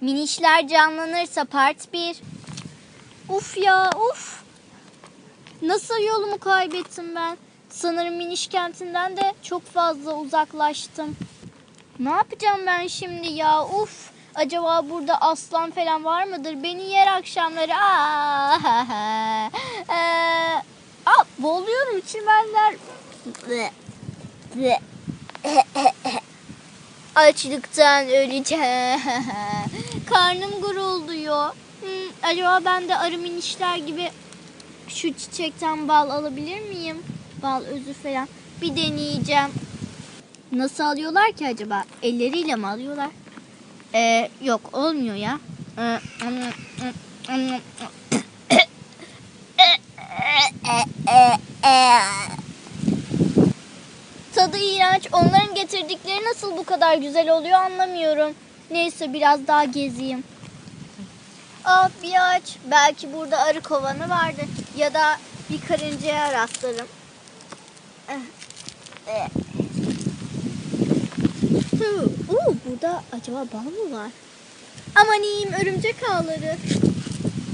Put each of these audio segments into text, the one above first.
Minişler canlanırsa part 1. Uf ya uf. Nasıl yolumu kaybettim ben? Sanırım miniş kentinden de çok fazla uzaklaştım. Ne yapacağım ben şimdi ya? Uf. Acaba burada aslan falan var mıdır? Beni yer akşamları. Aa, Ee, aa, boğuluyorum çimenler. Açlıktan öleceğim. Karnım gurulduyor. Hmm, acaba ben de arı minişler gibi şu çiçekten bal alabilir miyim? Bal özü falan. Bir deneyeceğim. Nasıl alıyorlar ki acaba? Elleriyle mi alıyorlar? Ee, yok olmuyor ya. Ee, Tadı iğrenç. Onların getirdikleri nasıl bu kadar güzel oluyor anlamıyorum. Neyse biraz daha gezeyim. Ah bir ağaç. Belki burada arı kovanı vardır. Ya da bir karıncaya rastlarım. Eh, eh. Oo, burada acaba bal mı var? Aman iyiyim örümcek ağları.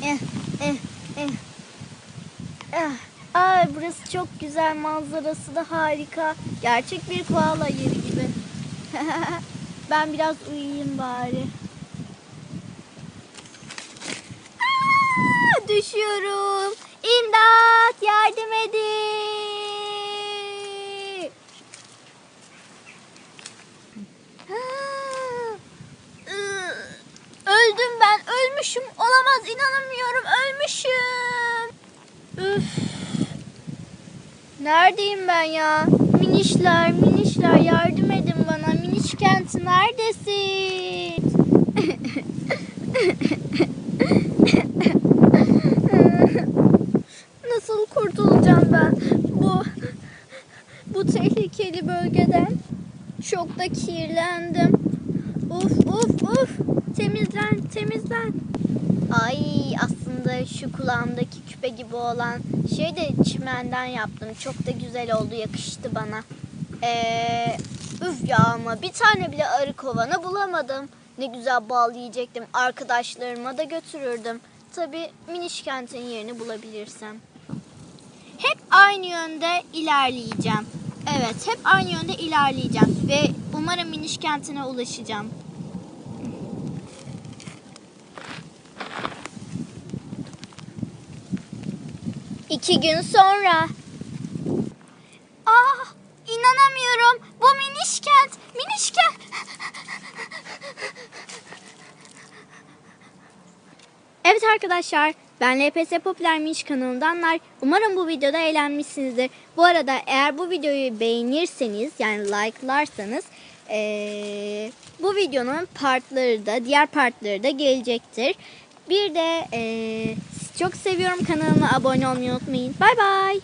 Eh, eh, eh. Ay burası çok güzel manzarası da harika. Gerçek bir koala yeri gibi. ben biraz uyuyayım bari. Aa, düşüyorum. İmdat yardım edin. Öldüm ben. Ölmüşüm. Olamaz. inanamıyorum. Ölmüşüm. Üf. Neredeyim ben ya? Minişler, minişler yardım. Miniş kenti neredesin? Nasıl kurtulacağım ben bu bu tehlikeli bölgeden? Çok da kirlendim. Uf uf uf. Temizlen, temizlen. Ay aslında şu kulağımdaki küpe gibi olan şey de çimenden yaptım. Çok da güzel oldu, yakıştı bana. Ee, ama bir tane bile arı kovanı bulamadım. Ne güzel bal yiyecektim. Arkadaşlarıma da götürürdüm. Tabii miniş kentin yerini bulabilirsem. Hep aynı yönde ilerleyeceğim. Evet, hep aynı yönde ilerleyeceğim ve umarım miniş kentine ulaşacağım. İki gün sonra. İnanamıyorum. Bu miniş kent, miniş kent. Evet arkadaşlar, ben LPS Popüler Miniş kanalındanlar. Umarım bu videoda eğlenmişsinizdir. Bu arada eğer bu videoyu beğenirseniz, yani like'larsanız eee, bu videonun partları da, diğer partları da gelecektir. Bir de sizi çok seviyorum kanalıma abone olmayı unutmayın. Bay bay.